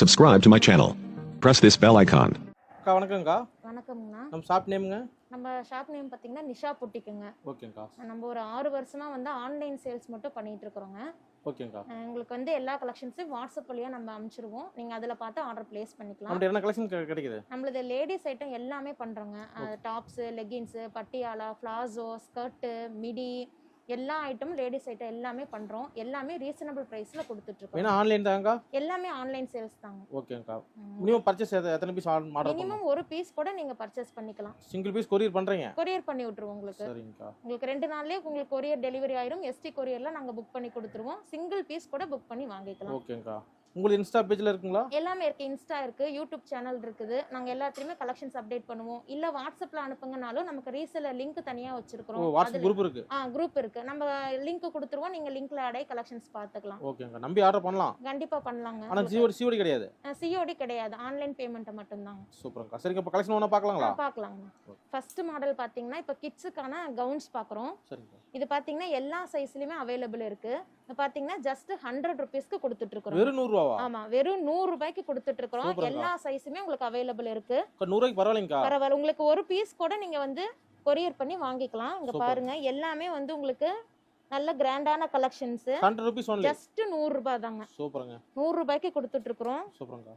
Subscribe to my channel. Press this bell icon. அக்கா வணக்கம்க்கா. வணக்கம்ண்ணா நம்ம ஷாப் நேமுங்க நம்ம ஷாப் நேம் பார்த்தீங்கன்னா நிஷா பொட்டிக்குங்க. ஓகேங்க்கா நம்ம ஒரு ஆறு வருஷமா வந்து ஆன்லைன் சேல்ஸ் மட்டும் பண்ணிட்டு இருக்கிறோங்க. ஓகேங்க்கா அஹ் உங்களுக்கு வந்து எல்லா கலெக்ஷன்ஸும் வாட்ஸ்அப் வழியா நம்ம அனுப்பிச்சிருவோம். நீங்க அதுல பார்த்து ஆர்டர் பிளேஸ் பண்ணிக்கலாம். நம்மகிட்ட என்ன கலெக்ஷன் கிடைக்குது? நம்மளது லேடிஸ் ஐட்டம் எல்லாமே பண்றோங்க. Tops leggings Patiala palazzo skirt midi எல்லா ஐட்டமும் லேடிஸ் ஐட்டம் எல்லாமே பண்றோம். எல்லாமே ரீசனபிள் பிரைஸ்ல கொடுத்துட்டு இருக்கோம் ஆன்லைன் தாங்க? எல்லாமே ஆன்லைன் சேல்ஸ் தாங்க. ஓகேங்க்கா மினிமம் பர்ச்சேஸ் எத்தனை பீஸ் ஆர்டர் மினிமம் ஒரு பீஸ் கூட நீங்க பர்ச்சேஸ் பண்ணிக்கலாம். சிங்கிள் பீஸ் கொரியர் பண்றீங்க? கொரியர் பண்ணி விட்டுருவோம் உங்களுக்கு. சரிங்கக்கா உங்களுக்கு ரெண்டு நாள்லயே உங்களுக்கு கொரியர் டெலிவரி ஆயிரும். எஸ்டி கொரியர்ல நாங்க புக் பண்ணி கொடுத்துருவோம். சிங்கிள் பீஸ் கூட புக் பண்ணி வாங்கிக்கலாம். ஓகேங்க்கா உங்களுக்கு இன்ஸ்டா பேஜ்ல இருக்குங்களா? எல்லாமே இருக்கு. இன்ஸ்டா இருக்கு யூடியூப் சேனல் இருக்குது. நாங்க எல்லாத்துலயுமே கலெக்ஷன்ஸ் அப்டேட் பண்ணுவோம். இல்ல வாட்ஸ்அப்ல அனுப்புங்கனாலும் நமக்கு ரீசெலர் லிங்க் தனியா ஓ வச்சிருக்கிறோம் வாட்ஸ்அப் குரூப் இருக்கு. ஆ குரூப் இருக்கு. நம்ம லிங்க் கொடுத்துருவோம். நீங்க லிங்க்ல அடைய கலெக்ஷன்ஸ் பார்த்துக்கலாம். ஓகேங்கா. நம்பி ஆர்டர் பண்ணலாம். கண்டிப்பா பண்ணலாங்க. ஆனா ஜிஓடி சிஓடி கிடையாது. சிஓடி கிடையாது. ஆன்லைன் பேமெண்ட் மட்டும்தாங்க. சூப்பர்க்கா சரிங்க இப்போ கலெக்ஷன் ஒன்றா பார்க்கலாங்களா? பார்க்கலாங்க. ஃபர்ஸ்ட் மாடல் பாத்தீங்கன்னா இப்ப கிட்ஸுக்கான கவுன்ஸ் பாக்குறோம் சரிங்கக்கா இது பாத்தீங்கன்னா எல்லா சைஸ்லயுமே அவைலபிள் இருக்கு. பாத்தீங்கன்னா ஜஸ்ட் ஹண்ட்ரட் ருபீஸ்க்கு கொடுத்துட்டு இருக்கிறோம் வெறும் நூறுரூவாவா? ஆமா வெறும் நூறு ரூபாய்க்கு கொடுத்துட்டு இருக்கிறோம். எல்லா சைஸுமே உங்களுக்கு அவைலபிள் இருக்கு. நூறுரூவாய்க்கு பரவாயில்லைங்கக்கா பரவாயில்ல. உங்களுக்கு ஒரு பீஸ் கூட நீங்க வந்து கொரியர் பண்ணி வாங்கிக்கலாம். இங்க. பாருங்க எல்லாமே வந்து உங்களுக்கு நல்ல கிராண்டான கலெக்ஷன்ஸ் ஹண்ட்ரட் ருபீஸ் ஜஸ்ட் நூறு ரூபாய் தாங்க. சூப்பருங்க. நூறு ரூபாய்க்கு கொடுத்துட்டு இருக்கிறோம் சூப்பருங்கக்கா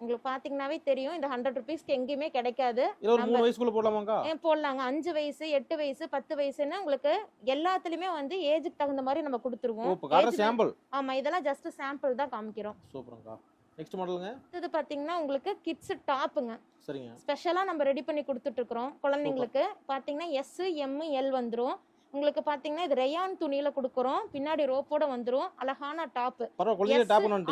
உங்களுக்கு பாத்தீங்கன்னாவே தெரியும். இந்த ஹண்ட்ரட் ருபீஸ்க்கு எங்கேயுமே கிடைக்காது. மூணு வயசுக்குள்ள போடலாமாக்கா? போடலாங்க. அஞ்சு வயசு எட்டு வயசு பத்து வயசுன்னு உங்களுக்கு எல்லாத்துலயுமே வந்து ஏஜுக்கு தகுந்த மாதிரி நம்ம கொடுத்துருவோம். ஆமா இதெல்லாம் ஜஸ்ட் சாம்பிள் தான் காமிக்கிறோம். சூப்பருங்கக்கா. நெக்ஸ்ட் மாடலுங்க இது பாத்தீங்கன்னா உங்களுக்கு கிட்ஸ் டாப்புங்க சரிங்க. ஸ்பெஷலா நம்ம ரெடி பண்ணி கொடுத்துட்டு இருக்கிறோம் குழந்தைங்களுக்கு பாத்தீங்கன்னா எஸ் எம் எல் வந்துரும். உங்களுக்கு பாத்தீங்கன்னா இது ரேயான் துணியில கொடுக்குறோம். பின்னாடி ரோப்போட வந்துரும். அழகான டாப்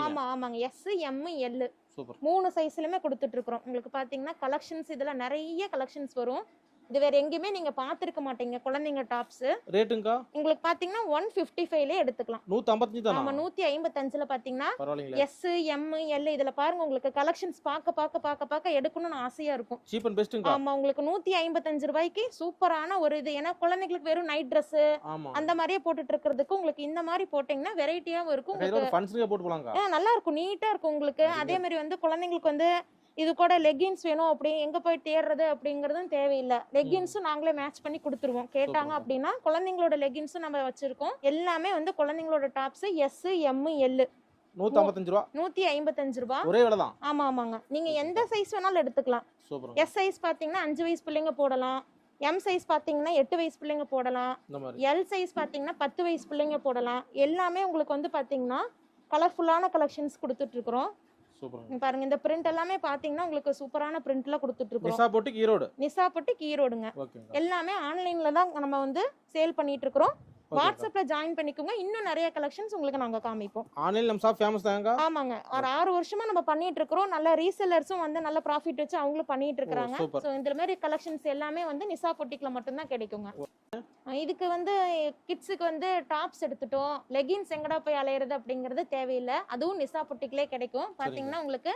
ஆமா ஆமாங்க. S M L super. மூணு சைஸ்லயுமே கொடுத்துட்டு இருக்கிறோம். உங்களுக்கு பாத்தீங்கன்னா கலெக்ஷன்ஸ் இதுல நிறைய கலெக்ஷன்ஸ் வரும். இது வேற எங்கேயுமே நீங்க பாத்திருக்க மாட்டீங்க குழந்தைங்க டாப்ஸ் ரேட்டுங்கக்கா உங்களுக்கு பாத்தீங்கன்னா ஒன் பிப்டி ஃபைவ்ல எடுத்துக்கலாம். நூற்றி ஐம்பத்தஞ்சு தானா நூத்தி ஐம்பத்தஞ்சுல பாத்தீங்கன்னா எஸ் எம் எல் இதுல பாருங்க உங்களுக்கு கலெக்ஷன்ஸ் பார்க்க பார்க்க பார்க்க பார்க்க எடுக்கணும்னு ஆசையா இருக்கும். சீப் அண்ட் பெஸ்ட்டுங்கக்கா ஆமா உங்களுக்கு நூத்தி ஐம்பத்தஞ்சு ரூபாய்க்கு சூப்பரான ஒரு இது. ஏன்னா குழந்தைங்களுக்கு வெறும் நைட் Dress ஆமா. அந்த மாதிரியே போட்டுட்டு இருக்கிறதுக்கு உங்களுக்கு இந்த மாதிரி போட்டீங்கன்னா வெரைட்டியாவும் இருக்கும். நல்லா இருக்கும் நீட்டா இருக்கும் உங்களுக்கு. அதே மாதிரி வந்து குழந்தைங்களுக்கு வந்து இது கூட லெகின்ஸ் வேணும் அப்படி எங்க போய் தேடுறது அப்படிங்கறதும் தேவையில்லை. லெகின்ஸும் நாங்களே மேட்ச் பண்ணி கொடுத்துருவோம். கேட்டாங்க. அப்படின்னா குழந்தைங்களோட லெகின்ஸும் நம்ம வச்சிருக்கோம். எல்லாமே வந்து குழந்தைங்களோட டாப்ஸ் எஸ் எம் எல் ஐம்பத்தஞ்சு ரூபா. நூத்தி ஐம்பத்தஞ்சு ரூபாய் ஒரே விலை ஆமா ஆமாங்க. நீங்க எந்த சைஸ் வேணாலும் எடுத்துக்கலாம். எஸ் சைஸ் பாத்தீங்கன்னா அஞ்சு வயசு பிள்ளைங்க போடலாம். எம் சைஸ் பாத்தீங்கன்னா எட்டு வயசு பிள்ளைங்க போடலாம். எல் சைஸ் பாத்தீங்கன்னா பத்து வயசு பிள்ளைங்க போடலாம். எல்லாமே உங்களுக்கு வந்து பாத்தீங்கன்னா கலர்ஃபுல்லான கலெக்ஷன்ஸ் இங்க பாருங்க இந்த பிரிண்ட் எல்லாமே பாத்தீங்கன்னா உங்களுக்கு சூப்பரான பிரிண்ட்ல கொடுத்துட்டு இருக்கிறோம் நிசா போட்டுக்கு ஈரோடு நிசா பட்டு ஈரோடுங்க எல்லாமே ஆன்லைன்ல தான் நம்ம வந்து சேல் பண்ணிட்டு இருக்கிறோம் வாட்ஸ்அப்ல ஜாயின் பண்ணிக்கோங்க. இன்னும் நிறைய கலெக்ஷன்ஸ் உங்களுக்கு நாங்க காமிப்போம். ஆன்லைன் நம்ம ஷாப் ஃபேமஸ் தாங்க ஆமாங்க. ஒரு ஆறு வருஷமா நம்ம பண்ணிட்டு இருக்கிறோம். நல்ல ரீசெல்லர்ஸும் வந்து நல்ல ப்ராஃபிட் வச்சு அவங்களும் பண்ணிட்டு இருக்கிறாங்க. சூப்பர். ஸோ இந்த மாதிரி கலெக்ஷன்ஸ் எல்லாமே வந்து நிசா பொட்டிக்ல மட்டும்தான் கிடைக்குங்க. அஹ் இதுக்கு வந்து கிட்ஸுக்கு வந்து டாப்ஸ் எடுத்துட்டோம். லெகின்ஸ் எங்கடா போய் அலையிறது அப்படிங்கிறது தேவையில்லை. அதுவும் நிசா பொட்டிக்லே கிடைக்கும். பாத்தீங்கன்னா உங்களுக்கு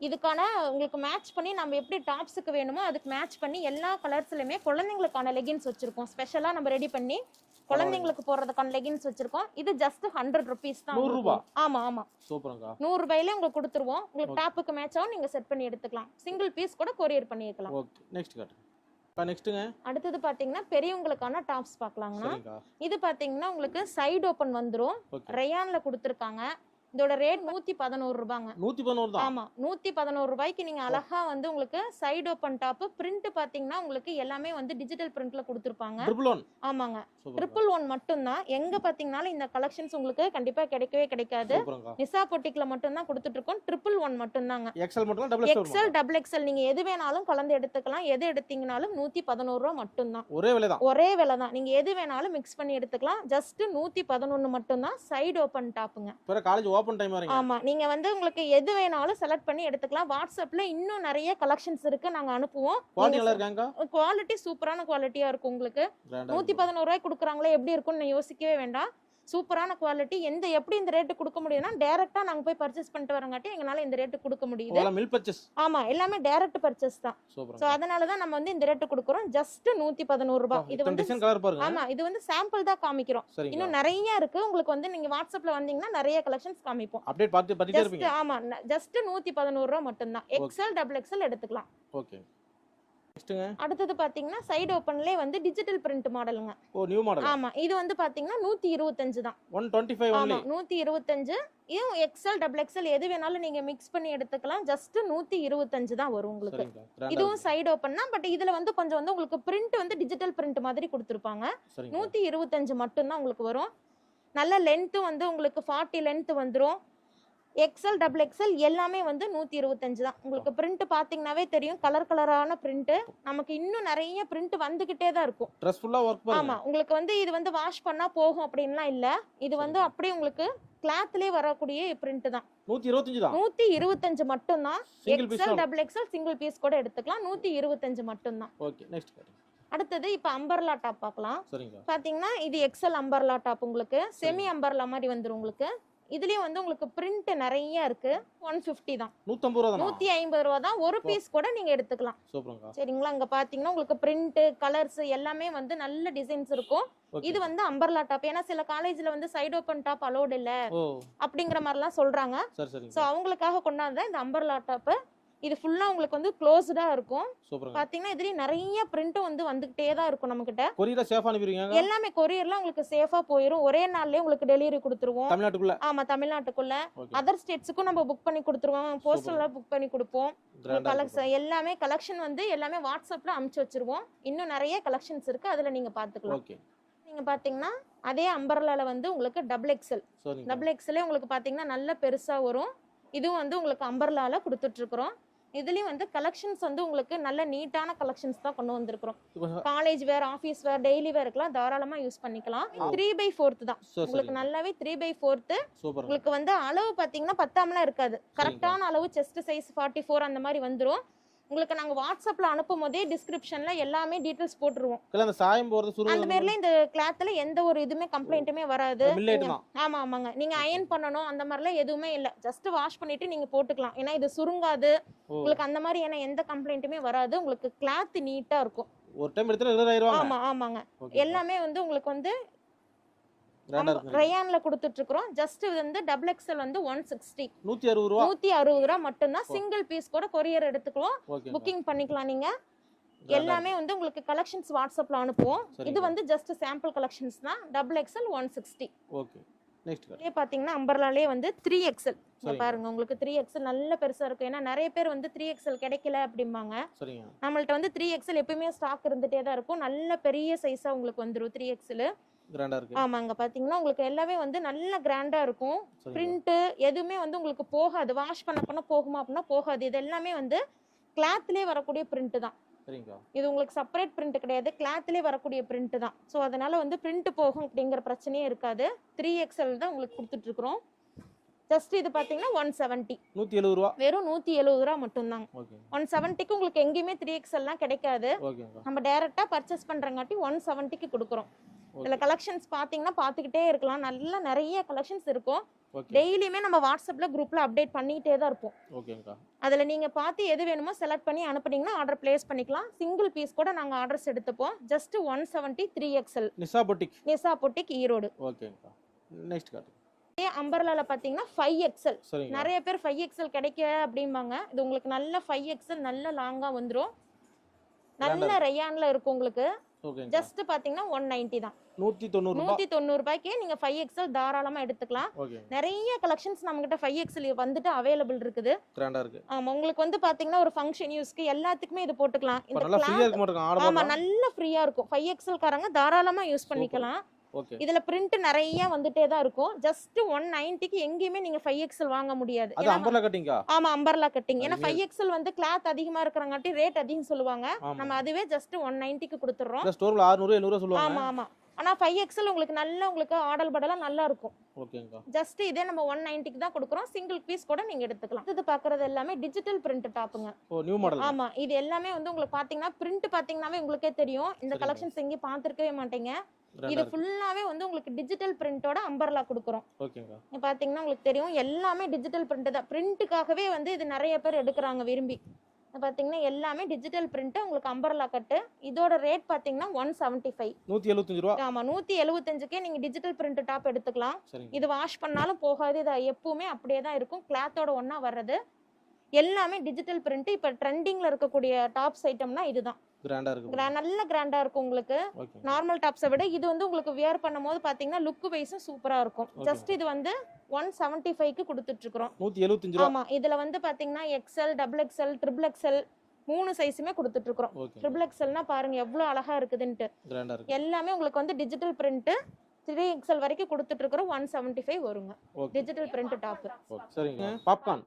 இதுக்கான உங்களுக்கு மேட்ச் பண்ணி நம்ம எப்படி டாப்ஸுக்கு வேணுமோ அதுக்கு மேட்ச் பண்ணி எல்லா கலர்ஸ்லயுமே குழந்தைங்களுக்கான லெகின்ஸ் வச்சிருக்கோம். ஸ்பெஷலா நம்ம ரெடி பண்ணி குழந்தைங்களுக்கு போடுறதுக்கான லெகின்ஸ் வச்சிருக்கோம். இது ஜஸ்ட் ஹண்ட்ரட் ருபீஸ் தான். நூறு உங்களுக்கு. ரூபா? ஆமா ஆமா. சூப்பருங்கக்கா. நூறு ரூபாயில உங்களுக்கு கொடுத்துருவோம். உங்களுக்கு. டாப்புக்கு மேட்ச் ஆகும். நீங்க செட் பண்ணி எடுத்துக்கலாம். சிங்கிள் பீஸ் கூட கொரியர் பண்ணிக்கலாம் ஓகே. நெக்ஸ்ட் காட்டு நெக்ஸ்ட்டுங்க அடுத்தது பாத்தீங்கன்னா பெரியவங்களுக்கான டாப்ஸ் சரிங்கக்கா. இது பாத்தீங்கன்னா உங்களுக்கு சைடு ஓபன் வந்துரும். ரயான்ல கொடுத்துருக்காங்க. இதோட ரேட் நூத்தி பதினோரு ரூபாங்க. நூற்றி பதினோரு தான்? ஆமா நூத்தி பதினோரு ரூபாய்க்கு நீங்க அழகா வந்து உங்களுக்கு சைடு ஓபன் டாப் பிரிண்ட் பாத்தீங்கன்னா உங்களுக்கு எல்லாமே வந்து டிஜிட்டல் பிரிண்ட்ல கொடுத்துருப்பாங்க. ட்ரிபிள் ஒன் ஆமாங்க. ட்ரிபிள் ஒன் மட்டும்தான். எங்க பாத்தீங்கன்னாலும் இந்த கலெக்ஷன்ஸ் உங்களுக்கு கண்டிப்பா கிடைக்கவே கிடைக்காது. நிசா பொட்டிக்ல மட்டும்தான் கொடுத்துட்டு இருக்கோம் ட்ரிபிள் ஒன் மட்டும்தாங்க எக்ஸல் மட்டும் டபுள் எக்ஸல் டபுள் எக்ஸல் நீங்க எது வேணாலும் கலந்து எடுத்துக்கலாம். எது எடுத்தீங்கனாலும் நூத்தி பதினோரு ரூபா மட்டும்தான். ஒரே விலை தான் ஒரே விலை தான் நீங்க எது வேணாலும் மிக்ஸ் பண்ணி எடுத்துக்கலாம். ஜஸ்ட் நூத்தி பதினொன்னு மட்டும்தான் சைடு ஓபன் டாப்புங்க காலேஜ் ஓப்பன் டைம் வரீங்க ஆமா நீங்க வந்து உங்களுக்கு எது வேணாலும் செலக்ட் பண்ணி எடுத்துக்கலாம். வாட்ஸ்அப்ல இன்னும் நிறைய கலெக்ஷன்ஸ் இருக்கு நாங்க அனுப்புவோம். குவாலிட்டி நல்லா இருக்காங்க? குவாலிட்டி சூப்பரான குவாலிட்டியா இருக்கும் உங்களுக்கு. நூத்தி பதினோரு ரூபாய் கொடுக்குறாங்களே எப்படி இருக்கும்னு யோசிக்கவே வேண்டாம். சூப்பரான குவாலிட்டி. எந்த எப்படி இந்த ரேட்டு கொடுக்க முடியும்னா டேரக்டா நாங்க போய் பர்ச்சேஸ் பண்ணிட்டு வரங்காட்டி எங்களால இந்த ரேட்டு கொடுக்க முடியுது. ஆமா எல்லாமே டைரக்ட் பர்ச்சேஸ் தான். சோ சூப்பர் அதனால தான் நம்ம வந்து இந்த ரேட்டு கொடுக்குறோம். ஜஸ்ட் நூத்தி பதினோரு ரூபாய். இது வந்து ஆமா இது வந்து சாம்பிள் தான் காமிக்கிறோம். இன்னும் நிறைய இருக்கு. உங்களுக்கு வந்து நீங்க வாட்ஸ்அப்ல வந்தீங்கன்னா நிறைய கலெக்ஷன்ஸ் காமிப்போம். அப்டேட் பார்த்து பார்த்துட்டே ஜஸ்ட் இருப்பீங்க. ஆமா ஜஸ்ட் நூத்தி பதினோரு ரூபா மட்டும்தான். எக்ஸல் டபுள் எக்ஸல் எடுத்துக்கலாம். ஓகே அடுத்தது பாத்தீங்கன்னா சைடு ஓப்பன்லயே வந்து டிஜிட்டல் பிரிண்ட் மாடலுங்க ஓ நியூ மாடல் ஆமா இது வந்து பாத்தீங்கன்னா நூத்தி இருபத்தஞ்சு தான். ஒன் டுவெண்ட்டி ஃபைவ் ஆமா ஒன்லி நூத்தி இருபத்தஞ்சு. இதுவும் எக்ஸல் டபுள் எக்ஸல் எது வேணாலும் நீங்க மிக்ஸ் பண்ணி எடுத்துக்கலாம். ஜஸ்ட் நூத்தி இருபத்தஞ்சு தான் வரும் உங்களுக்கு. இதுவும். சைடு ஓப்பன் தான் பட் இதுல வந்து கொஞ்சம் வந்து உங்களுக்கு பிரிண்ட் வந்து டிஜிட்டல் பிரிண்ட் மாதிரி கொடுத்துருப்பாங்க. நூத்தி இருபத்தஞ்சு மட்டும்தான் உங்களுக்கு வரும். நல்ல லென்த்தும் வந்து உங்களுக்கு ஃபார்ட்டி லென்த் வந்துரும். எக்ஸல் டபுள் எக்ஸல் எல்லாமே வந்து நூத்தி இருபத்தஞ்சு தான். உங்களுக்கு பிரிண்ட் பாத்தீங்கன்னாவே தெரியும். கலர் கலரான பிரிண்ட் நமக்கு இன்னும் நிறைய பிரிண்ட் வந்துகிட்டே தான் இருக்கும். ட்ரெஸ் ஒர்க் ஆமா. உங்களுக்கு வந்து இது வந்து வாஷ் பண்ணா போகும் அப்படின்லாம் இல்ல. இது வந்து அப்படியே உங்களுக்கு கிளாத்லயே வரக்கூடிய பிரிண்ட் தான். நூத்தி இருபத்தஞ்சு தான் நூத்தி இருபத்தஞ்சு single piece XL double XL single piece கூட எடுத்துக்கலாம். நூத்தி இருபத்தஞ்சு மட்டும்தான் ஓகே நெக்ஸ்ட் அடுத்தது இப்ப அம்பர்லா டாப் பார்க்கலாம் பாத்தீங்கன்னா இது எக்ஸல் அம்பர்லா டாப் உங்களுக்கு. செமி அம்பர்லா மாதிரி வந்துரும் உங்களுக்கு. இதுலயும் வந்து உங்களுக்கு பிரிண்ட் நிறைய இருக்கு. ஒன் பிப்டி தான். நூத்தம்பது ரூபா நூத்தி ஐம்பது ரூபா தான். ஒரு பீஸ் கூட நீங்க எடுத்துக்கலாம். சரிங்களா? இங்க பாத்தீங்கன்னா உங்களுக்கு பிரிண்ட் கலர்ஸ் எல்லாமே வந்து நல்ல டிசைன்ஸ் இருக்கும். இது வந்து அம்பர்லா டாப் ஏன்னா சில காலேஜ்ல வந்து சைடு ஓப்பன் டாப் அலோட் இல்ல. அப்படிங்கிற மாதிரிலாம் சொல்றாங்க. சரி சோ அவங்களுக்காக கொண்டாந்து இந்த அம்பர்லா டாப் இது ஃபுல்லா உங்களுக்கு வந்து க்ளோஸ்டா இருக்கும். பாத்தீங்கன்னா இதுலயும் நிறைய பிரிண்ட்டும் வந்து வந்துகிட்டே தான் இருக்கும் நம்ம கிட்ட கொரியரா சேஃபா அனுப்பிடுவீங்க எல்லாமே கொரியர்ல உங்களுக்கு சேஃபா போயிரும். ஒரே நாள்லயே உங்களுக்கு டெலிவரி கொடுத்துருவோம். தமிழ்நாட்டுக்குள்ள? ஆமா தமிழ்நாட்டுக்குள்ள. அதர் ஸ்டேட்ஸுக்கும் நம்ம புக் பண்ணி கொடுத்துருவோம். போஸ்டல்ல புக் பண்ணி கொடுப்போம். எல்லாமே கலெக்ஷன் வந்து எல்லாமே வாட்ஸ்அப்ல அமுச்சு வச்சிருவோம். இன்னும் நிறைய கலெக்ஷன்ஸ் இருக்கு. அதுல நீங்க பாத்துக்கலாம். நீங்க பாத்தீங்கன்னா அதே அம்பர்லால வந்து உங்களுக்கு டபுள் எக்ஸல் சரிங்க டபுள் எக்ஸ்எல்லே உங்களுக்கு பாத்தீங்கன்னா நல்ல பெருசா வரும். இதுவும் வந்து உங்களுக்கு அம்பர்லால கொடுத்துட்டு இருக்கிறோம். இதுலயும் வந்து கலெக்ஷன்ஸ் வந்து உங்களுக்கு நல்ல நீட்டான கலெக்ஷன்ஸ் தான் கொண்டு வந்திருக்கிறோம். College wear office wear daily வேர்க்கெல்லாம் தாராளமா யூஸ் பண்ணிக்கலாம். த்ரீ பை ஃபோர்த் தான். உங்களுக்கு நல்லாவே த்ரீ பை ஃபோர்த்து உங்களுக்கு வந்து அளவு பாத்தீங்கன்னா பத்தாமலாம் இருக்காது. கரெக்டான அளவு செஸ்ட் சைஸ் ஃபார்ட்டி ஃபோர் அந்த மாதிரி வந்துரும். உங்களுக்கு நாங்க வாட்ஸ்அப்ல அனுப்பும் போதே டிஸ்கிரிப்ஷன்ல எல்லாமே டீடைல்ஸ் போட்டுருவோம். இல்ல அந்த சாயம் போறது அந்த மாதிரில இந்த கிளாத்ல எந்த ஒரு இதுவுமே கம்ப்ளைண்ட்டுமே வராது. ஆமா ஆமாங்க. நீங்க அயன் பண்ணணும் அந்த மாதிரிலாம் எதுவுமே இல்ல. ஜஸ்ட் வாஷ் பண்ணிட்டு நீங்க போட்டுக்கலாம். ஏன்னா இது சுருங்காது. உங்களுக்கு அந்த மாதிரியான எந்த கம்ப்ளைண்ட்டுமே வராது. உங்களுக்கு கிளாத் நீட்டா இருக்கும். ஒரு டைம் எடுத்தா இருபதாயிரம் ஆமா ஆமாங்க. எல்லாமே வந்து உங்களுக்கு வந்து ரயான்ல கொடுத்துட்டு இருக்கிறோம் ஜஸ்ட் வந்து டபுள் எக்ஸ்எல் வந்து ஒன் சிக்ஸ்டி நூத்தி அறுபது ரூபா. நூத்தி அறுபது ரூபா மட்டும்தான் சிங்கிள் பீஸ் கூட கொரியர் எடுத்துக்கலாம் புக்கிங் பண்ணிக்கலாம் நீங்க. எல்லாமே வந்து உங்களுக்கு கலெக்ஷன்ஸ் வாட்ஸ்அப்ல அனுப்புவோம். இது. வந்து ஜஸ்ட் சாம்பிள் கலெக்ஷன்ஸ் தான். Double XL one sixty okay next இதுலயே பாத்தீங்கன்னா அம்பர்லாலே வந்து த்ரீ சரிங்க. பாருங்க உங்களுக்கு த்ரீ எக்ஸல் நல்ல பெருசா இருக்கும். ஏன்னா நிறைய பேர் வந்து த்ரீ எக்ஸல் கிடைக்கல அப்படிம்பாங்க. நம்மள்ட்ட வந்து த்ரீ எக்ஸல் எப்பயுமே ஸ்டாக் இருந்துட்டே தான் இருக்கும். நல்ல பெரிய சைஸா உங்களுக்கு வந்துரும் த்ரீ எக்ஸல் கிராண்டா இருக்கு. ஆமாங்க பாத்தீங்கன்னா உங்களுக்கு எல்லாமே வந்து நல்ல கிராண்டா இருக்கும். பிரிண்ட் எதுவுமே வந்து உங்களுக்கு போகாது. வாஷ் பண்ண பண்ண போகுமா அப்படின்னா போகாது. இது எல்லாமே வந்து கிளாத்லயே வரக்கூடிய பிரிண்ட் தான். இது உங்களுக்கு செப்பரேட் பிரிண்ட் கிடையாது. கிளாத்லயே வரக்கூடிய பிரிண்ட் தான். ஸோ அதனால வந்து பிரிண்ட் போகும் அப்படிங்கிற பிரச்சனையே இருக்காது. த்ரீ எக்ஸ்எல் தான் உங்களுக்கு கொடுத்துட்டு இருக்கிறோம். ஜஸ்ட் இது பாத்தீங்கன்னா ஒன் செவன்ட்டி நூத்தி எழுபது ரூபா? வெறும் நூத்தி எழுபது ரூபா மட்டும்தாங்க ஓகே ஒன் செவன்ட்டிக்கு உங்களுக்கு எங்கேயுமே த்ரீ எக்ஸ்எல்லாம் கிடைக்காது. ஓகேங்கக்கா நம்ம டைரக்டா பர்ச்சேஸ் பண்றங்காட்டி ஒன் செவன்ட்டிக்கு கொடுக்குறோம். இதுல கலெக்ஷன்ஸ் பாத்தீங்கன்னா பாத்துக்கிட்டே இருக்கலாம். நல்ல நிறைய கலெக்ஷன்ஸ் இருக்கும். டெய்லியுமே நம்ம வாட்ஸ்அப்ல குரூப்ல அப்டேட் பண்ணிட்டே தான் இருப்போம். ஓகேங்கக்கா அதுல நீங்க பார்த்து எது வேணுமோ செலக்ட் பண்ணி அனுப்புனீங்கன்னா ஆர்டர் பிளேஸ் பண்ணிக்கலாம். சிங்கிள் பீஸ் கூட நாங்க ஆர்டர்ஸ் எடுத்துப்போம். Just one seventy three XL Nisha boutique. Nisa boutique Erode. ஓகேங்கக்கா next காட்டு அம்பர்லால பாத்தீங்கன்னா ஃபைவ் சரிங்க. நிறைய பேர் ஃபைவ் எக்ஸ்எல் கிடைக்க அப்படிம்பாங்க. இது உங்களுக்கு நல்ல ஃபைவ் எக்ஸ்எல் நல்ல லாங்கா வந்துரும். நல்ல ரயான்ல இருக்கும் உங்களுக்கு. ஜஸ்ட் பாத்தீங்கன்னா ஒன் நைன்டி தான். நூத்தி தொண்ணூறு நூத்தி தொண்ணூறு ரூபாய்க்கு நீங்க ஃபைவ் எக்ஸ்எல் தாராளமா எடுத்துக்கலாம். நிறைய கலெக்ஷன்ஸ் நம்ம கிட்ட ஃபைவ் எக்ஸ்எல் வந்துட்டு அவைலபிள் இருக்குது. கிராண்டா இருக்கு. ஆமா உங்களுக்கு வந்து பாத்தீங்கன்னா ஒரு ஃபங்க்ஷன் யூஸ்க்கு எல்லாத்துக்குமே இது போட்டுக்கலாம். இந்த ஆமா நல்ல ஃப்ரீயா இருக்கும். ஃபைவ் எக்ஸ்எல் காரங்க தாராளமா யூஸ் பண்ணிக்கலாம். இதுல பிரிண்ட் நிறைய வந்துட்டே தான் இருக்கும். ஜஸ்ட் ஒன் நைன்ட்டிக்கு எங்கேயுமே நீங்க ஃபைவ் எக்ஸ்எல் வாங்க முடியாது. ஆமா அம்பர்லா கட்டிங் ஏன்னா ஃபைவ் எக்ஸ்எல் வந்து கிளாத் அதிகமா இருக்கிறங்காட்டி ரேட் அதிகம் சொல்லுவாங்க. ஆமா. நம்ம அதுவே ஜஸ்ட் ஒன் நைன்ட்டிக்கு கொடுத்துறோம் ஸ்டோர்ல 600 700 ஆமா சொல்லுவாங்க. ஆமா ஆனா ஃபைவ் எக்ஸ்எல் உங்களுக்கு நல்ல உங்களுக்கு ஆடல் படலாம் நல்லா இருக்கும். ஜஸ்ட் இதே நம்ம ஒன் நைன்ட்டிக்கு தான் கொடுக்குறோம். சிங்கிள் பீஸ் கூட நீங்க எடுத்துக்கலாம். இது பாக்குறது எல்லாமே டிஜிட்டல் பிரிண்ட் டாப்புங்க. ஆமா இது எல்லாமே வந்து உங்களுக்கு பாத்தீங்கன்னா பிரிண்ட் பாத்தீங்கன்னாவே உங்களுக்கே தெரியும். இந்த. கலெக்ஷன்ஸ் எங்கேயும் பார்த்திருக்கவே மாட்டீங்க. இது. ஃபுல்லாவே வந்து உங்களுக்கு டிஜிட்டல் பிரிண்டோட அம்பர்லா கொடுக்குறோம். ஓகேங்கா. பாத்தீங்கன்னா உங்களுக்கு தெரியும் எல்லாமே டிஜிட்டல் பிரிண்ட் தான். பிரிண்ட்டுக்காகவே வந்து இது நிறைய பேர் எடுக்கிறாங்க விரும்பி. பாத்தீங்கன்னா எல்லாமே டிஜிட்டல் பிரிண்ட் உங்களுக்கு அம்பர்லா கட்டு. இதோட ரேட் பாத்தீங்கன்னா ஒன் செவன்ட்டி ஃபைவ் நூத்தி எழுபத்தஞ்சு ரூபா? ஆமா நூத்தி எழுபத்தஞ்சுக்கே நீங்க டிஜிட்டல் பிரிண்ட் டாப் எடுத்துக்கலாம். இது வாஷ் பண்ணாலும் போகாது. இது எப்பவுமே அப்படியே தான் இருக்கும். கிளாத்தோட ஒண்ணா வர்றது. எல்லாமே டிஜிட்டல் பிரிண்ட் இப்ப ட்ரெண்டிங்ல இருக்கக்கூடிய டாப்ஸ் ஐட்டம்னா இதுதான். கிராண்டா இருக்கு நல்ல கிராண்டா இருக்கும் உங்களுக்கு. நார்மல் டாப்ஸை விட இது வந்து உங்களுக்கு வியர் பண்ணும்போது பாத்தீங்கன்னா லுக் வைஸும் சூப்பரா இருக்கும். ஜஸ்ட் இது வந்து ஒன் செவன்ட்டி ஃபைவ்க்கு கொடுத்துட்டு இருக்கிறோம் நூத்தி எழுபத்தஞ்சு ரூபா? ஆமா. இதுல வந்து பாத்தீங்கன்னா XL double XL triple XL மூணு சைஸுமே கொடுத்துட்டு இருக்கிறோம் ட்ரிபிள் எக்ஸ்எல்னா பாருங்க எவ்வளவு அழகா இருக்குதுன்ட்டு. கிராண்டா இருக்கு. எல்லாமே உங்களுக்கு வந்து டிஜிட்டல் பிரிண்ட் த்ரீ எக்ஸ்எல் வரைக்கும் கொடுத்துட்டு இருக்கிறோம் ஒன் செவன்ட்டி ஃபைவ் வருங்க டிஜிட்டல் பிரிண்ட் டாப் சரிங்க. பாப்கார்ன்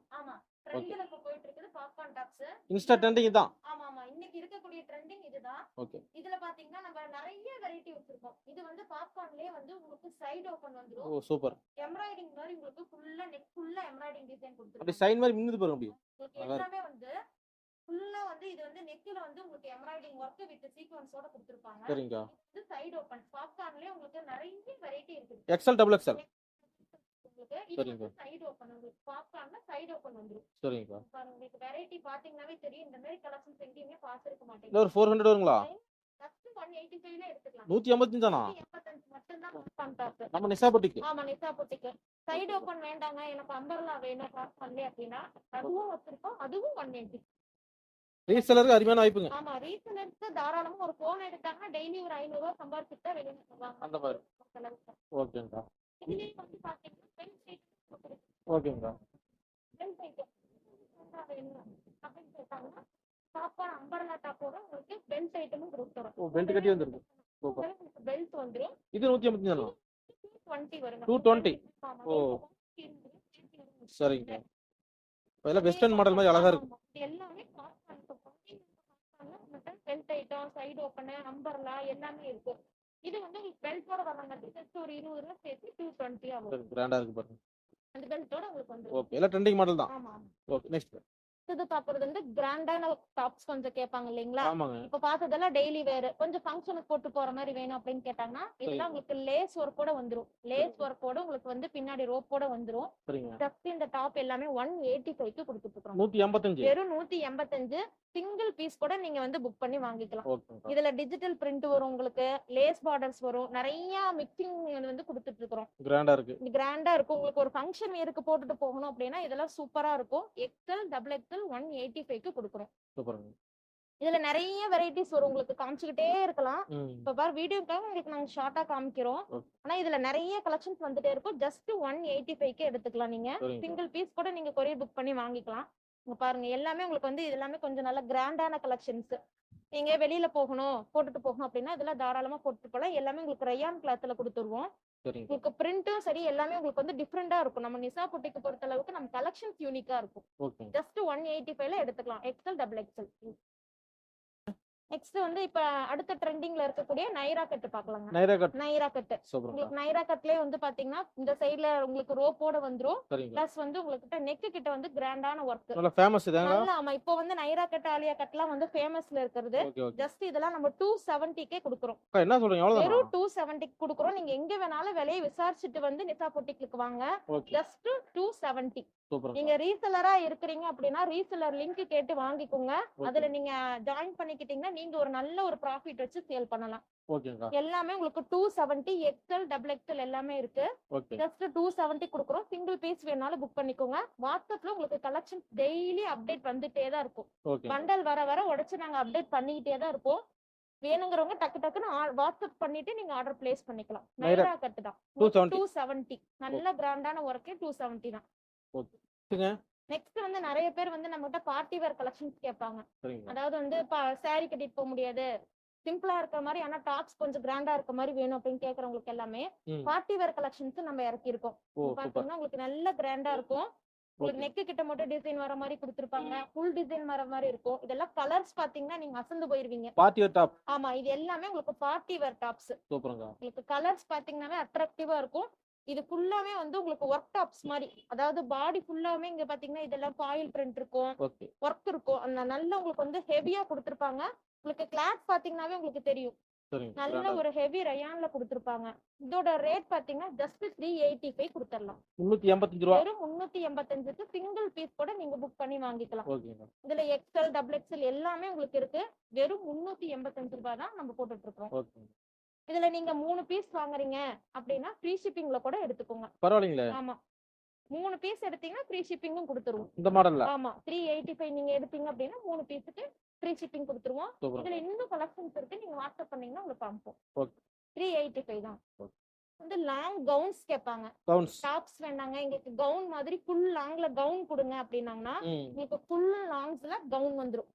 இன்ஸ்டா ட்ரெண்டிங் தான் இன்னைக்கு இருக்கக்கூடிய ட்ரெண்டிங் இதுதான். இதுல பாத்தீங்கன்னா நம்ம நிறைய வெரைட்டி வச்சிருக்கோம். இது வந்து பாப்கார்ன்லயே வந்து உங்களுக்கு சைடு ஓபன் வந்துரும். ஓ சூப்பர். எம்ப்ராய்டிங் மாதிரி உங்களுக்கு ஃபுல்லா நெக் ஃபுல்லா எம்ப்ராய்டிங் டிசைன் அப்படி கொடுத்துருக்காங்க சைன் மாதிரி மின்னுது பாருங்க அப்படி உங்களுக்கு எல்லாமே வந்து ஃபுல்லா வந்து இது வந்து நெக்ல வந்து உங்களுக்கு எம்ப்ராய்டிங் ஒர்க் வித் சீக்வன்ஸோட கொடுத்துருப்பாங்க. சரிங்கக்கா இது சைடு ஓபன் பாப்கார்ன்லயே உங்களுக்கு நிறைய வெரைட்டி இருக்குது எக்ஸ்எல் டபுள் எக்ஸ்எல் உங்களுக்கு. இது. வந்து சைடு ஓபன் உங்களுக்கு. பாப்கார்ன்ல சைடு ஓபன் வந்துரும். சரிங்கக்கா பாருங்க உங்களுக்கு வெரைட்டி பாத்தீங்கன்னாவே தெரியும். இந்த மாதிரி கலெக்ஷன்ஸ் எங்கேயுமே பார்த்திருக்க இல்ல மாட்டீங்க ஒரு ஃபோர் ஹண்ட்ரட் வருங்களா? ஜஸ்ட் எடுத்துக்கலாம். நூத்தி எண்பத்தஞ்சு தானா? எண்பத்தஞ்சு மட்டும்தான் பாப்கார்ன் டாப் நம்ம நிசாபட்டிக்கு ஆமா நிசா பொட்டிக்கு சைடு ஓபன் வேண்டாங்க. எனக்கு அம்பர்லா வேணும் பாப்கார்ன்ல அப்படின்னா அதுவும் வச்சிருக்கோம். அதுவும் ஒன் எயிட்டி ரீசெலருக்கு அருமையான வாய்ப்புங்க. ஆமா ரீசனருக்கு தாராளமா ஒரு போன் எடுத்தாங்கன்னா டெய்லி ஒரு ஐநூறு ரூபாய் சம்பாதிச்சுட்டு தான் வெளியே அந்த மாதிரி. செலவுக்கு. இதுலயே வந்து பாத்தீங்கன்னா பென் சைட் ஓகேங்கக்கா பென் சைட் அப்படின்னு கேட்டாங்கன்னா பாப்கார்ன் அம்பர்லா டாப்போட உங்களுக்கு பெல்ட் ஐட்டமும் கொடுத்துரும் ஓ பெல்ட் கட்டி வந்துருக்கு சூப்பர். பெல்ட் வந்துரும். இது நூத்தி எண்பத்தஞ்சு தானா டூ டுவெண்ட்டி வருங்க 220. ஓ. சரிங்க. இதெல்லாம் வெஸ்டர்ன் மாடல் மாதிரி அழகா இருக்கு ஆமா. இது எல்லாமே பாப்கார்ன் இப்போ பாத்தீங்கன்னா belt item side open umbrella எல்லாமே இருக்கு இது வந்து உங்களுக்கு பெல்ட்டோட வர்றங்காட்டி ஜஸ்ட் ஒரு இருபது ரூபா சேர்த்து டூ டுவெண்ட்டி ஆகும் கிராண்டா இருக்கு பாருங்க. அந்த பெல்ட்டோட உங்களுக்கு வந்து ஓகே எல்லாம் ட்ரெண்டிங் மாடல் தான். ஓகே நெக்ஸ்ட் இது பாக்குறது வந்து கிராண்டான டாப்ஸ் கொஞ்சம் கேட்பாங்க இல்லைங்களா? இப்ப பார்த்ததெல்லாம் டெய்லி வேர் கொஞ்சம் ஃபங்க்ஷனுக்கு போட்டு போற மாதிரி வேணும் அப்படின்னு கேட்டாங்கன்னா இதெல்லாம் உங்களுக்கு லேஸ் ஒர்க்கோட வந்துரும். லேஸ் ஒர்க்கோட உங்களுக்கு வந்து பின்னாடி ரோப்போட வந்துரும். ஜஸ்ட் இந்த டாப் எல்லாமே ஒன் எயிட்டி ஃபைவ்க்கு கொடுத்துட்டு இருக்கோம் நூத்தி எண்பத்தஞ்சு. வெறும் நூத்தி எண்பத்தஞ்சு சிங்கிள் பீஸ் கூட நீங்க வந்து புக் பண்ணி வாங்கிக்கலாம். இதுல டிஜிட்டல் பிரிண்ட் வரும் உங்களுக்கு லேஸ் பார்டர்ஸ் வரும் நிறைய மிக்சிங் வந்து கொடுத்துட்டு இருக்கிறோம் கிராண்டா இருக்கு. இருக்கும் உங்களுக்கு ஒரு ஃபங்க்ஷன் இயருக்கு போட்டுட்டு போகணும் அப்படின்னா இதெல்லாம் சூப்பரா இருக்கும். XL double XL one eighty ஃபைவ்க்கு கொடுக்குறோம். சூப்பருங்க. இதுல நிறைய வெரைட்டிஸ் வரும். உங்களுக்கு காமிச்சுக்கிட்டே இருக்கலாம். இப்ப பாரு வீடியோக்காக உங்களுக்கு நாங்க ஷார்ட்டா காமிக்கிறோம். ஆனா இதுல நிறைய கலெக்ஷன்ஸ் வந்துட்டே இருக்கும். ஜஸ்ட் ஒன் எயிட்டி ஃபைவ்க்கு எடுத்துக்கலாம் நீங்க. சிங்கிள் பீஸ் கூட நீங்க கொரியர் புக் பண்ணி வாங்கிக்கலாம். இங்க பாருங்க எல்லாமே உங்களுக்கு வந்து இது எல்லாமே கொஞ்சம் நல்ல கிராண்டான கலெக்ஷன்ஸ் நீங்க வெளியில போகணும் போட்டுட்டு போகணும் அப்படின்னா இதெல்லாம் தாராளமா போட்டுட்டு போகலாம். எல்லாமே உங்களுக்கு ரயான் கிளாத்ல கொடுத்துருவோம். உங்களுக்கு பிரிண்ட்டும் சரி எல்லாமே உங்களுக்கு வந்து டிஃப்ரெண்டா இருக்கும். நம்ம நிசா பொட்டிக்கு பொறுத்த அளவுக்கு நம்ம கலெக்ஷன்ஸ் யூனிக்கா இருக்கும். ஜஸ்ட் ஒன் எயிட்டி ஃபைவ்ல எடுத்துக்கலாம். எக்ஸல் டபுள் எக்ஸல் நெக்ஸ்ட் வந்து இப்ப அடுத்த ட்ரெண்டிங்ல இருக்கக்கூடிய நைரா கட்டு பாக்கலாங்க நைரா கட் நைரா கட்டு உங்களுக்கு நைரா கட்லயே வந்து பாத்தீங்கன்னா இந்த சைடுல உங்களுக்கு ரோப்போட வந்துரும். பிளஸ் வந்து உங்களுக்கு நெக்கு கிட்ட வந்து கிராண்டான ஒர்க் நல்லா ஃபேமஸ் இதாங்க ஆமா. இப்போ வந்து நைரா கட் ஆலியா கட்லாம் வந்து ஃபேமஸ்ல ஓகே ஜஸ்ட் இதெல்லாம் நம்ம டூ செவன்ட்டிக்கே கொடுக்குறோம். என்ன சொல்றீங்க? அவ்வளவுதானா? வெறும் டூ செவன்ட்டிக்கு கொடுக்குறோம். நீங்க எங்க வேணாலும் விலையை விசாரிச்சுட்டு வந்து நிசா பொட்டிக்கு வாங்க. ஜஸ்ட் டூ செவன்ட்டி சூப்பர் நீங்க ரீசெலரா இருக்கிறீங்க அப்படின்னா ரீசெலர் லிங்க் கேட்டு வாங்கிக்கோங்க. அதுல நீங்க ஜாயின் பண்ணிக்கிட்டீங்கன்னா நீங்க ஒரு நல்ல ஒரு ப்ராஃபிட் வச்சு சேல் பண்ணலாம். எல்லாமே உங்களுக்கு two seventy XL double XL எல்லாமே இருக்கு. ஜஸ்ட் டூ செவன்ட்டி கொடுக்குறோம். சிங்கிள் பீஸ் வேணாலும் புக் பண்ணிக்கோங்க. வாட்ஸ்அப்ல உங்களுக்கு கலெக்ஷன் டெய்லி அப்டேட் வந்துட்டே தான் இருக்கும். பண்டல் வர வர உடைச்சு நாங்க அப்டேட் பண்ணிக்கிட்டே தான் இருப்போம். வேணுங்கிறவங்க டக்கு டக்குன்னு வாட்ஸ்அப் பண்ணிட்டு நீங்க ஆர்டர் பிளேஸ் பண்ணிக்கலாம். நைரா- கட்டு தான். 270. Two seventy. நல்ல கிராண்டான ஒர்க்கே டூ செவன்ட்டி தான். ஓகேங்க. நெக்ஸ்ட் வந்து நிறைய பேர் வந்து நம்மகிட்ட பார்ட்டி வேர் கலெக்ஷன்ஸ் கேட்பாங்க. அதாவது வந்து சாரி கட்டிட்டு போக முடியாது. சிம்பிளா இருக்க மாதிரி ஆனா டாப்ஸ் கொஞ்சம் கிராண்டா இருக்க மாதிரி வேணும் அப்படின்னு கேக்குறவங்களுக்கு எல்லாமே பார்ட்டி வேர் கலெக்ஷன்ஸ் நம்ம இறக்கி இருக்கோம் பாத்தீங்கன்னா உங்களுக்கு நல்ல கிராண்டா இருக்கும். உங்களுக்கு நெக்கு கிட்ட மட்டும் டிசைன் வர மாதிரி கொடுத்துருப்பாங்க. ஃபுல் டிசைன் வர மாதிரி இருக்கும். இதெல்லாம் கலர்ஸ் பாத்தீங்கன்னா நீங்க அசந்து போயிருவீங்க. பார்ட்டி வேர் டாப் ஆமா இது எல்லாமே உங்களுக்கு பார்ட்டி வேர் டாப்ஸ் சூப்பருங்க. உங்களுக்கு கலர்ஸ் பாத்தீங்கன்னாவே அட்ராக்டிவா இருக்கும். இது ஃபுல்லாவே வந்து உங்களுக்கு ஒர்க் டாப்ஸ் மாதிரி. அதாவது பாடி ஃபுல்லாவே இங்க பாத்தீங்கன்னா இதெல்லாம் பாயில் பிரிண்ட் இருக்கும். ஒர்க் இருக்கும். அந்த நல்ல உங்களுக்கு வந்து ஹெவியா கொடுத்துருப்பாங்க. உங்களுக்கு கிளாத் பாத்தீங்கன்னாவே உங்களுக்கு தெரியும். நல்ல ஒரு ஹெவி ரயான்ல கொடுத்துருப்பாங்க. இதோட ரேட் பாத்தீங்கன்னா ஜஸ்ட் த்ரீ எயிட்டி ஃபைவ் கொடுத்துடலாம் முன்னூத்தி எண்பத்தஞ்சு ரூபா. வெறும் முன்னூத்தி எண்பத்தஞ்சுக்கு சிங்கிள் பீஸ் கூட நீங்க புக் பண்ணி வாங்கிக்கலாம். இதுல எக்ஸல் டபுள் எக்ஸல் எல்லாமே உங்களுக்கு இருக்கு. வெறும் முன்னூத்தி எண்பத்தஞ்சு ரூபாய் தான் நம்ம போட்டுட்டு இருக்கோம் இதுல நீங்க மூணு பீஸ் வாங்குறீங்க அப்படின்னா ஃப்ரீ ஷிப்பிங்ல கூட எடுத்துக்கோங்க. பரவாயில்லைங்களே. ஆமா. மூணு பீஸ் எடுத்தீங்கன்னா ஃப்ரீ ஷிப்பிங்கும் கொடுத்துருவோம். இந்த மாடல்ல ஆமா. த்ரீ எயிட்டி ஃபைவ் நீங்க எடுத்தீங்க அப்படின்னா மூணு பீஸுக்கு ஃப்ரீ ஷிப்பிங் கொடுத்துருவோம். இதுல இன்னும் கலெக்ஷன்ஸ் இருக்கு. நீங்க வாட்ஸ்அப் பண்ணீங்கன்னா உங்களுக்கு அனுப்பும் Okay. த்ரீ எயிட்டி ஃபைவ் தான். வந்து லாங் கவுன்ஸ் கேட்பாங்க. டாப்ஸ் வேண்டாங்க. எங்களுக்கு கவுன் மாதிரி ஃபுல் லாங்ல கவுன் கொடுங்க அப்படின்னாங்கன்னா உங்களுக்கு ஃபுல் லாங்ஸ்ல கவுன் வந்துரும்.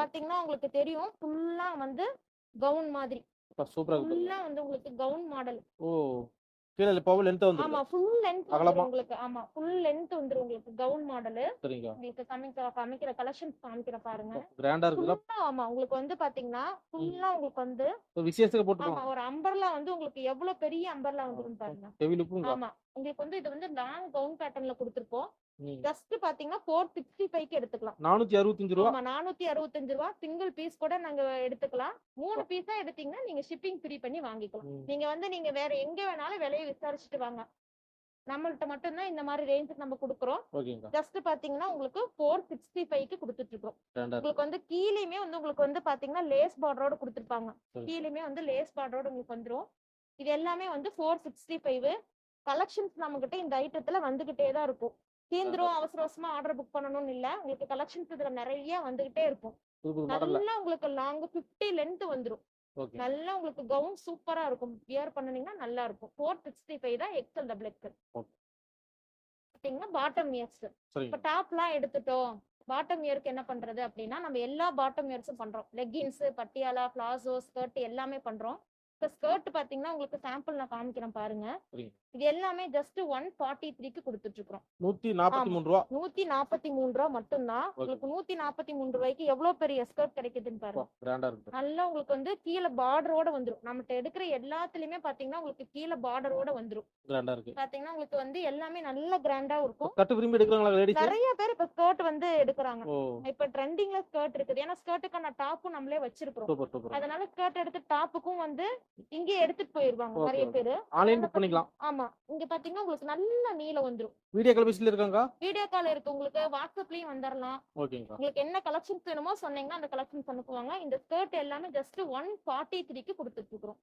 பாத்தீங்கன்னா உங்களுக்கு தெரியும். ஃபுல்லா வந்து கவுன் மாதிரி. சூப்பரா இருக்கு ஃபுல்லா வந்து உங்களுக்கு கவுன் மாடல் ஓ கீழே வந்து ஆமா ஃபுல் அகலமா? உங்களுக்கு. ஆமா ஃபுல் லென்த் வந்துரும் உங்களுக்கு கவுன் மாடல் சரிங்க. உங்களுக்கு காமிக்கிற காமிக்கிற கலெக்ஷன்ஸ் காமிக்கிற பாருங்க. கிராண்டா ஆமா உங்களுக்கு வந்து பாத்தீங்கன்னா ஃபுல்லா உங்களுக்கு வந்து ஒரு விசேஷத்துக்கு ஆமா போட்டுருவோம் ஒரு அம்பர்லா வந்து உங்களுக்கு எவ்வளவு பெரிய அம்பர்லா வந்துரும் பாருங்க. ஆமா உங்களுக்கு வந்து இது வந்து லாங் கவுன் பேட்டர்ன்ல கொடுத்துருப்போம். ஜஸ்ட் பாத்தீங்கன்னா ஃபோர் சிக்ஸ்டி ஃபைவ்க்கு எடுத்துக்கலாம். நானூத்தி அறுபத்தஞ்சு ரூபா. ஆமா நானூத்தி அறுபத்தஞ்சு ரூபா. சிங்கிள் பீஸ் கூட நாங்க எடுத்துக்கலாம். மூணு பீஸா எடுத்தீங்கன்னா நீங்க ஷிப்பிங் ஃப்ரீ பண்ணி வாங்கிக்கலாம். நீங்க வந்து நீங்க வேற எங்க வேணாலும் விலையை விசாரிச்சுட்டு வாங்க. நம்மள்ட்ட மட்டும்தான் இந்த மாதிரி ரேஞ்சுக்கு நம்ம கொடுக்குறோம். ஜஸ்ட் பாத்தீங்கன்னா உங்களுக்கு ஃபோர் சிக்ஸ்டி ஃபைவ்க்கு கொடுத்துட்டு இருக்கோம் உங்களுக்கு வந்து கீழேயுமே வந்து உங்களுக்கு வந்து பாத்தீங்கன்னா லேஸ் பார்டரோட கொடுத்துருப்பாங்க. கீழேயுமே வந்து லேஸ் பார்டரோட உங்களுக்கு வந்துரும். இது எல்லாமே வந்து ஃபோர் சிக்ஸ்டி ஃபைவ் கலெக்ஷன்ஸ் நம்ம கிட்ட இந்த ஐட்டத்துல வந்துகிட்டே தான் இருக்கும். தீந்துரும் அவசர அவசரமா ஆர்டர் புக் பண்ணணும்னு இல்ல. உங்களுக்கு கலெக்ஷன்ஸ் இதுல நிறைய வந்துகிட்டே இருக்கும். நல்லா உங்களுக்கு லாங் 50 லென்த் வந்துரும். நல்லா உங்களுக்கு கவுன் சூப்பரா இருக்கும். வியர் பண்ணுனீங்கன்னா நல்லா இருக்கும். ஃபோர் சிக்ஸ்டி ஃபைவ் தான் எக்ஸல் டபுள் எக்ஸல். பார்த்தீங்கன்னா பாட்டம் இயர்ஸ் இப்ப டாப்லாம் எடுத்துட்டோம். பாட்டம் இயருக்கு என்ன பண்றது அப்படின்னா நம்ம எல்லா பாட்டம் இயர்ஸும் பண்றோம். லெகின்ஸ் பட்டியாலா பிளாசோ ஸ்கர்ட் எல்லாமே பண்றோம். இப்போ ஸ்கர்ட் பாத்தீங்கன்னா உங்களுக்கு சாம்பிள் நான் காமிக்கிறேன் பாருங்க. இது எல்லாமே ஜஸ்ட் ஒன் ஃபார்ட்டி த்ரீக்கு கொடுத்துட்டு இருக்கோம் நூத்தி நாற்பத்தி மூணு ரூபா. நூத்தி நாற்பத்தி மூணு ரூபா மட்டும்தான் உங்களுக்கு நூத்தி நாற்பத்தி மூணு ரூபாய்க்கு எவ்வளவு பெரிய ஸ்கர்ட் கிடைக்குதுன்னு பாருங்க. நல்லா உங்களுக்கு வந்து கீழே பார்டரோட வந்துரும். நம்மகிட்ட எடுக்கிற எல்லாத்துலயுமே பாத்தீங்கன்னா உங்களுக்கு கீழே பார்டரோட இருக்கு. பாத்தீங்கன்னா உங்களுக்கு வந்து எல்லாமே நல்ல கிராண்டா இருக்கும். கட்டு விரும்பி எடுக்கிறாங்களா நிறைய பேர் இப்ப ஸ்கர்ட் வந்து எடுக்கிறாங்க. இப்ப ட்ரெண்டிங்ல ஸ்கர்ட் இருக்குது. ஏன்னா ஸ்கர்ட்டுக்கான டாப்பும் நம்மளே வச்சிருக்கிறோம். சூப்பர் அதனால ஸ்கர்ட் எடுத்து டாப்புக்கும் வந்து இங்கே எடுத்துட்டு போயிருவாங்க நிறைய. பேரு. ஆன்லைன் பண்ணிக்கலாம். ஆமா. இங்க பாத்தீங்கன்னா உங்களுக்கு நல்ல நீளம் வந்துரும். வீடியோ கால் பேசில இருக்காங்க வீடியோ கால் இருக்கு உங்களுக்கு வாட்ஸ்அப்லயும் வந்துடலாம் உங்களுக்கு என்ன கலெக்ஷன்ஸ் வேணுமோ சொன்னீங்கன்னா அந்த கலெக்ஷன்ஸ் அனுப்புவாங்க. இந்த ஸ்கர்ட் எல்லாமே ஜஸ்ட் ஒன் ஃபார்ட்டி த்ரீக்கு கொடுத்துட்டு இருக்கிறோம்.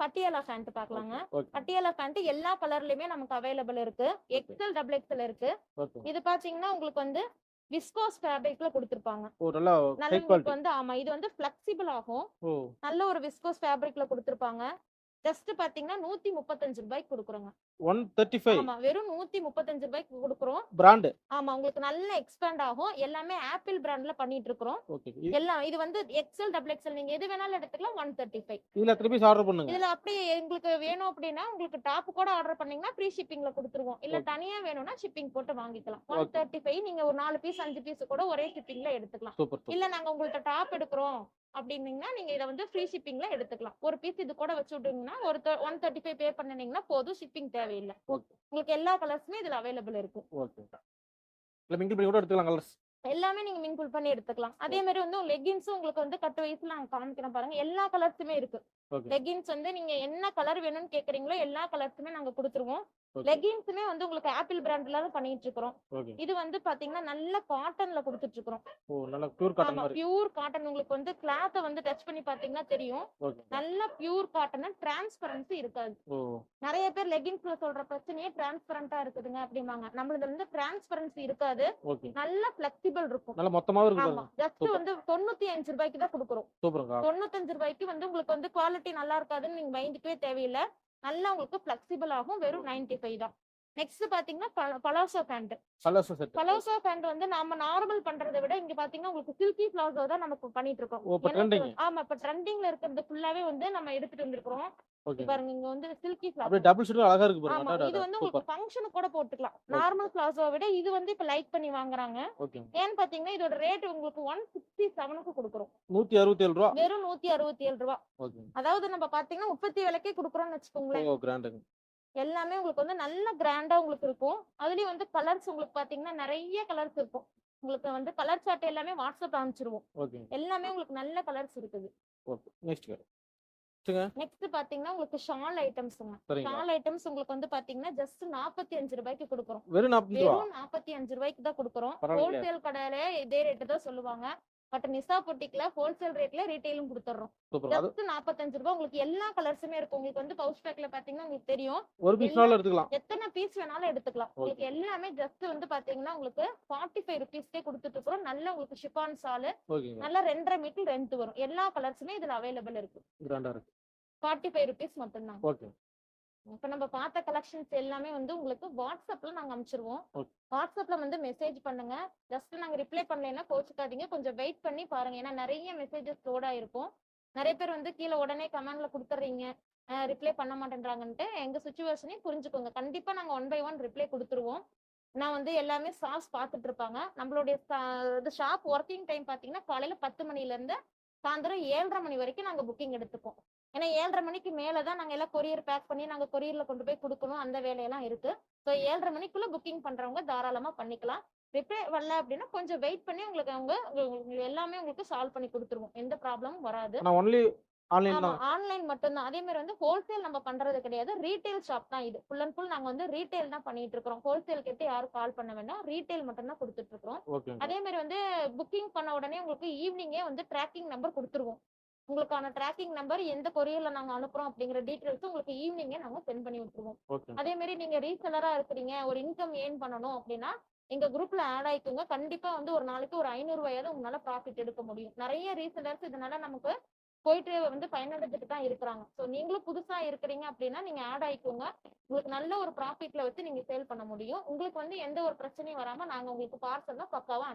பட்டியாலா ஃபேண்ட் பார்க்கலாங்க. ஓகே பட்டியாலா ஃபேண்ட் எல்லா கலர்லயுமே நமக்கு அவைலபிள் இருக்கு. எக்ஸல் டபுள் எக்ஸல் இருக்கு. இது பாத்தீங்கன்னா உங்களுக்கு வந்து விஸ்கோஸ் ஃபேப்ரிக்ல கொடுத்துருப்பாங்க. நல்லா உங்களுக்கு வந்து ஆமா இது வந்து ஃபிளெக்சிபிள் ஆகும். நல்ல ஒரு விஸ்கோஸ் ஃபேப்ரிக்ல கொடுத்துருப்பாங்க. ஜஸ்ட் பாத்தீங்கன்னா நூத்தி முப்பத்தஞ்சு ரூபாய்க்கு கொடுக்குறோங்க. ஒன் தேர்ட்டி ஃபைவ் ஆமா வெறும் நூத்தி முப்பத்தஞ்சு ரூபாய்க்கு கொடுக்குறோம். பிராண்டு ஆமா உங்களுக்கு நல்ல எக்ஸ்பேண்ட் ஆகும். எல்லாமே ஆப்பிள் பிராண்ட்ல பண்ணிட்டு இருக்கிறோம். ஓகே எல்லாம் இது வந்து எக்ஸல் டபுள் எக்ஸல் நீங்க எது வேணாலும் எடுத்துக்கலாம். ஒன் தேர்ட்டி ஃபைவ் இதுல பீஸ் ஆர்டர் பண்ணுங்க. இதுல அப்படியே எங்களுக்கு வேணும் அப்படின்னா உங்களுக்கு டாப் கூட ஆர்டர் பண்ணீங்கன்னா ஃப்ரீ ஷிப்பிங்ல கொடுத்துருவோம். இல்ல. தனியா வேணும்னா ஷிப்பிங் போட்டு வாங்கிக்கலாம். ஒன். தேர்ட்டி ஃபைவ் நீங்க ஒரு நாலு பீஸ் அஞ்சு பீஸ் கூட ஒரே ஷிப்பிங்ல எடுத்துக்கலாம். இல்ல நாங்க உங்கள்ட்ட டாப் எடுக்கிறோம். அப்படின்னீங்கன்னா நீங்க இதை வந்து ஃப்ரீ ஷிப்பிங்ல எடுத்துக்கலாம். ஒரு பீஸ் இது கூட வச்சு விட்டீங்கன்னா ஒரு ஒன் தேர்ட்டி ஃபைவ் பே பண்ணினீங்கன்னா போதும் ஷிப்பிங் தேவையில்லை. உங்களுக்கு எல்லா கலர்ஸுமே இதுல அவைலபிள் இருக்கு ஓகே இல்ல மிங்கிள் பண்ணி கூட எடுத்துக்கலாம் கலர்ஸ் எல்லாமே நீங்க மின்குள் பண்ணி எடுத்துக்கலாம். அதே மாதிரி வந்து லெகின்ஸும் உங்களுக்கு வந்து கட் வயசுல நாங்க காமிக்கிறோம் பாருங்க. எல்லா கலர்ஸுமே இருக்கு. லெகின்ஸ் வந்து நீங்க என்ன கலர் வேணும்னு கேக்குறீங்களோ எல்லா கலர்ஸுமே நாங்க கொடுத்துருவோம். லெகின்ஸுமே வந்து உங்களுக்கு ஆப்பிள் பிராண்ட்ல தான் பண்ணிட்டு இருக்கிறோம் ஓகே இது வந்து பாத்தீங்கன்னா நல்ல காட்டன்ல கொடுத்துட்டு இருக்கிறோம் ஓ நல்லா பியூர் காட்டன் உங்களுக்கு வந்து கிளாத்தை வந்து டச் பண்ணி பாத்தீங்கன்னா தெரியும். நல்ல பியூர் காட்டன் டிரான்ஸ்பரன்சி இருக்காது. நிறைய பேர் லெகின்ஸ்ல சொல்ற பிரச்சனையே டிரான்ஸ்பரண்டா இருக்குதுங்க அப்படிம்பாங்க. நம்மளது வந்து டிரான்ஸ்பரன்சி இருக்காது. நல்ல பிளெக்சிபிள் இருக்கும். நல்லா மொத்தமாவே இருக்கு ஆமா. பாருங்க ஜஸ்ட். வந்து தொண்ணூத்தி அஞ்சு ரூபாய்க்கு தான் கொடுக்குறோம். தொண்ணூத்தஞ்சு ரூபாய்க்கு வந்து உங்களுக்கு வந்து குவாலிட்டி நல்லா இருக்காதுன்னு நீங்க பயந்துக்கவே தேவையில்லை. நல்லா உங்களுக்கு பிளெக்சிபிள் ஆகும். வெறும் நைன்டி ஃபைவ் தான். நெக்ஸ்ட் பாத்தீங்கன்னா palazzo pant colours set palazzo pant வந்து நம்ம நார்மல் பண்றதை விட இங்க பாத்தீங்கன்னா உங்களுக்கு சில்கி பிளாசோ தான் நம்ம பண்ணிட்டு இருக்கோம். ஆமா இப்ப ட்ரெண்டிங்ல இருக்கிறது ஃபுல்லாவே வந்து நம்ம எடுத்துட்டு வந்திருக்கிறோம். பாருங்க இங்க வந்து சில்கி அப்படியே டபுள் ஷீட் அழகா இருக்கு பாருங்க. இது வந்து உங்களுக்கு ஃபங்க்ஷனுக்கு கூட போட்டுக்கலாம். நார்மல் பிளாசோவை விட இது வந்து இப்ப லைக் பண்ணி வாங்குறாங்க. ஏன்னு பாத்தீங்கன்னா இதோட ரேட் உங்களுக்கு ஒன் சிக்ஸ்டி செவனுக்கு கொடுக்குறோம். நூத்தி அறுபத்தி ஏழு ரூபா? வெறும் நூத்தி அறுபத்தி ஏழு ரூபா அதாவது நம்ம பாத்தீங்கன்னா உற்பத்தி விலைக்கே கொடுக்குறோம்னு வச்சுக்கோங்களேன். எல்லாமே உங்களுக்கு வந்து நல்ல கிராண்டா உங்களுக்கு இருக்கும். அதுலயும் வந்து கலர்ஸ் உங்களுக்கு பாத்தீங்கன்னா நிறைய கலர்ஸ் இருக்கும். உங்களுக்கு வந்து கலர் சார்ட் எல்லாமே வாட்ஸ்அப் அனுப்பிச்சிருவோம். எல்லாமே உங்களுக்கு நல்ல கலர்ஸ் இருக்குது. ஓகே நெக்ஸ்ட் நெக்ஸ்ட் பாத்தீங்கன்னா உங்களுக்கு ஷால் ஐட்டம்ஸ்ங்க ஷால் ஐட்டம்ஸ் உங்களுக்கு வந்து பாத்தீங்கன்னா ஜஸ்ட் நாற்பத்தி அஞ்சு ரூபாய்க்கு கொடுக்குறோம். வெறும் நாற்பத்தி அஞ்சு ரூபாய்க்கு தான் கொடுக்குறோம். ஹோல்சேல் கடையில இதே ரேட்டு தான் சொல்லுவாங்க. பட் நிசா பொட்டிக்ல ஹோல்சேல் ரேட்ல ரீட்டைலும் கொடுத்துறோம். ஜஸ்ட் நாற்பத்தஞ்சு ரூபாய். உங்களுக்கு எல்லா கலர்ஸுமே இருக்கும் உங்களுக்கு வந்து பவுச் பேக்ல பாத்தீங்கன்னா உங்களுக்கு தெரியும். ஒரு பீஸ்னால எடுத்துக்கலாம். எத்தனை பீஸ் வேணாலும் எடுத்துக்கலாம். உங்களுக்கு எல்லாமே ஜஸ்ட் வந்து பாத்தீங்கன்னா உங்களுக்கு ஃபார்ட்டி ஃபைவ் ருபீஸ்க்கே கொடுத்துட்டு இருக்கிறோம். நல்ல உங்களுக்கு ஷிப்பான் சாலு நல்ல ரெண்டரை மீட்டர் ரெண்ட் வரும். எல்லா கலர்ஸுமே இதுல அவைலபிள் இருக்கு. ஃபார்ட்டி ஃபைவ் ருபீஸ் மட்டும்தான். ஓகே இப்ப நம்ம பார்த்த கலெக்ஷன்ஸ் எல்லாமே வந்து உங்களுக்கு வாட்ஸ்அப்ல நாங்க அனுப்பிச்சிருவோம். வாட்ஸ்அப்ல வந்து மெசேஜ் பண்ணுங்க. ஜஸ்ட் நாங்க ரிப்ளை பண்ணலைன்னா கோச்சுக்காதீங்க. கொஞ்சம் வெயிட் பண்ணி பாருங்க. ஏன்னா நிறைய மெசேஜஸ் லோட் ஆயிருக்கும். நிறைய பேர் வந்து கீழே உடனே கமெண்ட்ல கொடுத்துட்றீங்க ரிப்ளை பண்ண மாட்டேன்றாங்கன்ட்டு எங்க சுச்சுவேஷனையும் புரிஞ்சுக்கோங்க. கண்டிப்பா நாங்க ஒன் பை ஒன் ரிப்ளை கொடுத்துருவோம். நான் வந்து எல்லாமே ஸ்டாஃப்ஸ் பார்த்துட்டு இருப்பாங்க. நம்மளுடைய இது ஷாப் ஒர்க்கிங் டைம் பாத்தீங்கன்னா காலையில பத்து மணில இருந்து சாயந்தரம் ஏழரை மணி வரைக்கும் நாங்க புக்கிங் எடுத்துப்போம். ஏன்னா ஏழரை மணிக்கு மேல தான் நாங்க எல்லாம் கொரியர் பேக் பண்ணி நாங்க கொரியர்ல கொண்டு போய் கொடுக்கணும். அந்த வேலையெல்லாம் இருக்கு. ஸோ ஏழரை மணிக்குள்ள புக்கிங் பண்றவங்க தாராளமா பண்ணிக்கலாம். ரிப்ளை வரல அப்படின்னா கொஞ்சம் வெயிட் பண்ணி உங்களுக்கு அவங்க எல்லாமே உங்களுக்கு சால்வ் பண்ணி கொடுத்துருவோம். எந்த ப்ராப்ளமும் வராது. ஆன்லைன் மட்டும்தான். அதே மாதிரி வந்து ஹோல்சேல் நம்ம பண்றது கிடையாது. ரீட்டைல் ஷாப் தான் இது. ஃபுல் அண்ட் ஃபுல் நாங்க வந்து ரீட்டைல் தான் பண்ணிட்டு இருக்கோம் ஹோல்சேல் கிட்ட யாரும் கால் பண்ண வேண்டாம். ரீட்டைல் மட்டும் தான் கொடுத்துட்டு இருக்கோம் ஓகேங்க அதே மாதிரி வந்து புக்கிங் பண்ண உடனே உங்களுக்கு ஈவினிங்கே வந்து ட்ராக்கிங் நம்பர் கொடுத்துருவோம். உங்களுக்கான ட்ராக்கிங் நம்பர் எந்த கொரியர்ல நாங்க அனுப்புறோம் அப்படிங்கிற டீடைல்ஸ் உங்களுக்கு ஈவினிங்கே நாங்க சென்ட் பண்ணி விட்டுருவோம். அதே மாதிரி நீங்க ரீசெலரா இருக்கிறீங்க ஒரு இன்கம் ஏர்ன் பண்ணணும் அப்படின்னா எங்க குரூப்ல ஆட் ஆயிக்கோங்க. கண்டிப்பா வந்து ஒரு நாளைக்கு ஒரு ஐநூறு ரூபாயாவது உங்களால ப்ராஃபிட் எடுக்க முடியும். நிறைய ரீசெலர்ஸ் இதனால நமக்கு போயிட்டு வந்து பயனடைஞ்சிட்டு தான் இருக்கிறாங்க. ஸோ நீங்களும் புதுசா இருக்கிறீங்க அப்படின்னா நீங்க ஆட் ஆயிக்கோங்க. உங்களுக்கு நல்ல ஒரு ப்ராஃபிட்ல வச்சு நீங்க சேல் பண்ண முடியும். உங்களுக்கு வந்து எந்த ஒரு பிரச்சனையும் வராம நாங்க உங்களுக்கு பார்சல் தான் பக்காவா அனுப்பி